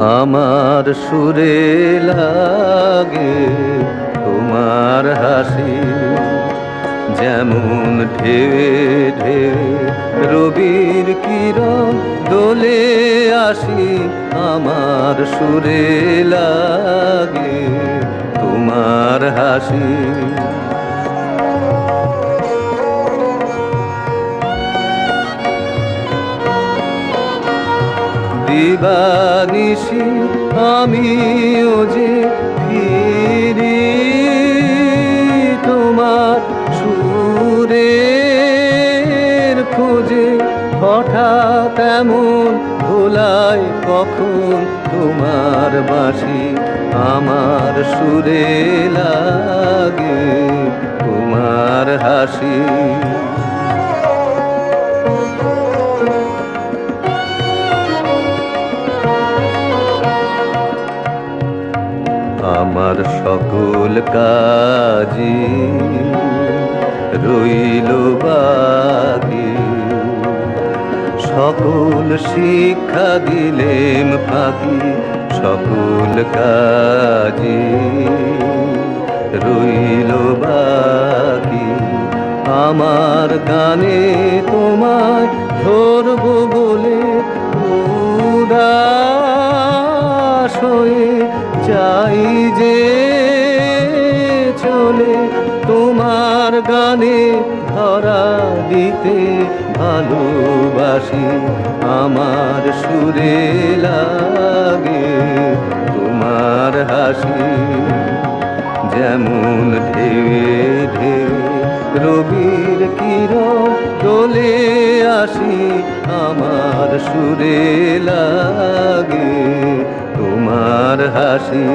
আমার সুরে লাগে তোমার হাসি, যেমন ঢেবে ঢেবে রবির কিরণ দোলে আসি, আমার সুরে লাগে তোমার হাসি। দিবানিশি, আমিও যে ফিরি তোমার সুরের খোঁজে, হঠাৎ এমন ভোলাই কখন তোমার বাঁশি আমার সুরে লাগে, তোমার হাসি। আমার সকল কাজে রইল বাকি। সকল শিক্ষা দিলেম ফাঁকি, সকল কাজে রইল বাকি। আমার গানে তোমায় ধরবো বলে উদাস হয়ে যে চলে তোমার গানে ধরা দিতে ভালোবাসি। আমার সুরে লাগে তোমার হাসি। যেমন ঢেউে ঢেউ রবির কিরণ চলে আসি, আমার সুরে লাগে তোমার হাসি।